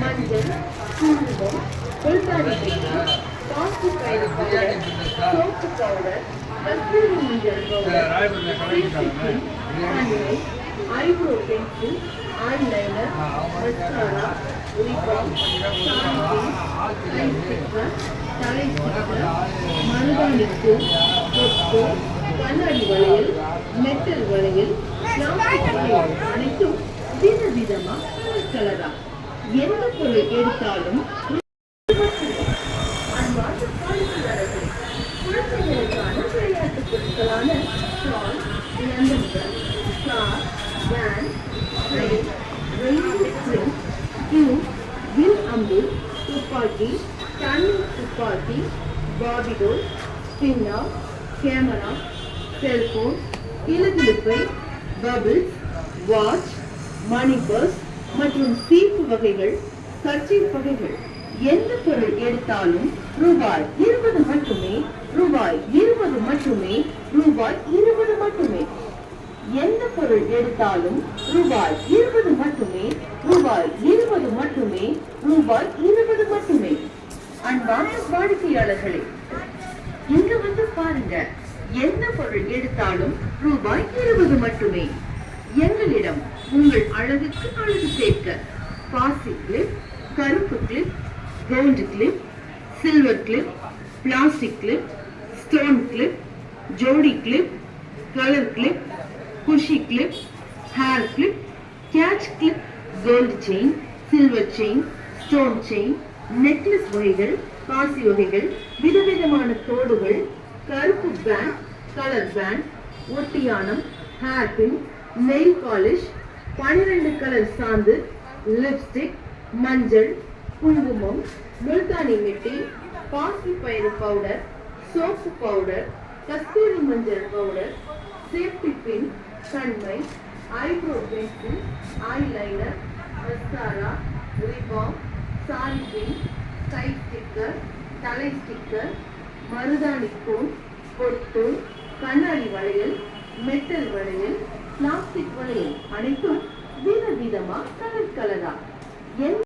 மஞ்சள் குங்குமம் புல்தாரி பெட்டி காஃபி பயிறு பவுடர் சோப்பு பவுடர் கஸ்தூரி மஞ்சள் பவுடர் கண்மை ஐப்ரோ பென்சில் ஐலைனர் மஸ்காரா ரிபாம் சாந்தி ஐ ஸ்டிக்கர் தலை ஸ்டிக்கர் மருதாணிக்கு கொத்து கண்ணாடி வளையல் மெட்டல் வளையல் பிளாஸ்டிக் வளையல் அனைத்தும் விதவிதமா கலர் கலரா எந்த பொருள் எடுத்தாலும் குழந்தைகளுக்கான விளையாட்டுப் பொருட்களான ஷால் லண்டன்கள் ஸ்டார் வேன் ஸ்ப்ரிங் வில் அம்பு துப்பாக்கி தண்ணீர் துப்பாக்கி பாபிடோ ஸ்பின்னா கேமரா செல்போன் இலகிழுப்பை பபிள்ஸ் வாட்ச் மணி பர்ஸ் மற்றும் சீப்பு வகைகள் கர்ச்சீப் வகைகள். எந்த பொருள் எடுத்தாலும் ரூபாய் இருபது மட்டுமே ரூபாய் இருபது மட்டுமே ரூபாய் இருபது மட்டுமே. எந்த பொருள் எடுத்தாலும் ரூபாய் இருபது மட்டுமே ரூபாய் இருபது மட்டுமே ரூபாய் இருபது மட்டுமே. அன்பான வாடிக்கையாளர்களே இங்க வந்து பாருங்க. எந்த பொருள் எடுத்தாலும் ரூபாய் இருபது மட்டுமே. எங்களிடம் உங்கள் அழகுக்கு அழகு சேர்க்க. பாசி கிளிப் கருப்பு clip gold clip silver clip plastic clip stone clip ஜோடி கிளிப் கலர் கிளிப் குஷி clip hair clip catch clip gold chain silver chain stone chain necklace வகைகள் பாசி வகைகள் விதவிதமான தோடுகள் கருப்பு பேண்ட் கலர் பேண்ட் ஒட்டியானம் ஹேர் பின் நெயில் பாலிஷ் பனிரெண்டு colour சாந்து லிப்ஸ்டிக் மஞ்சள் குங்குமம் முல்தானி மிட்டி பாசி பயிறு பவுடர் சோப்பு பவுடர் கஸ்தூரி மஞ்சள் powder safety pin கண்மை eyebrow pencil eyeliner mascara lip balm sari pin கை ஸ்டிக்கர் தலை ஸ்டிக்கர் மருதாணி கோன் பொட்டு கண்ணாடி வளையல் மெட்டல் வளையல் பிளாஸ்டிக் வளையல் அனைத்தும் விதவிதமா கலர் கலரா. எந்த